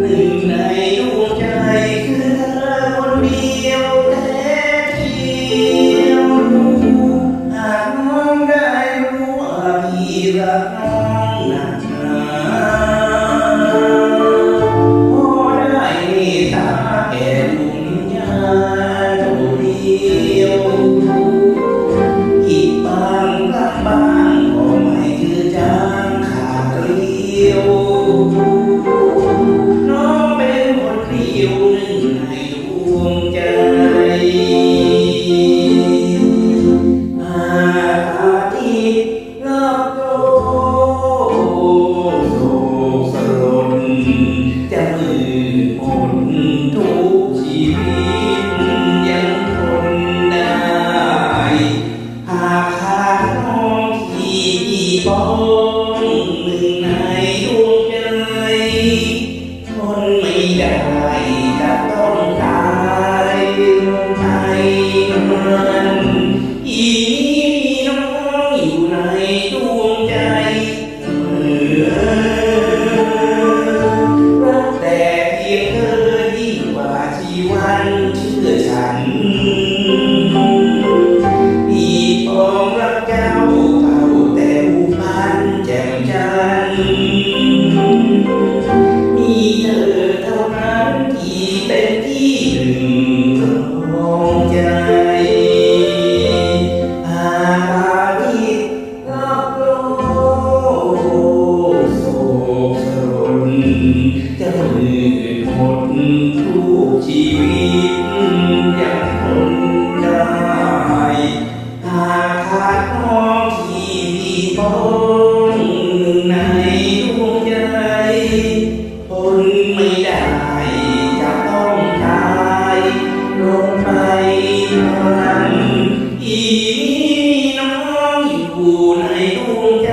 หนึ่งในดวงใจคือเธอคนเดียวเดียวหากน้องได้รู้ว่าพี่รักน้อ ซ้อนึ่ในดวงใจทนไม่ได้ ตุผลทุกชีวิตยังทนได้หากขาดน้องที่บ้องในดวงใจทนไม่ได้จะต้องตายลงไปนั้นอีน้องอยู่ในดวงใจ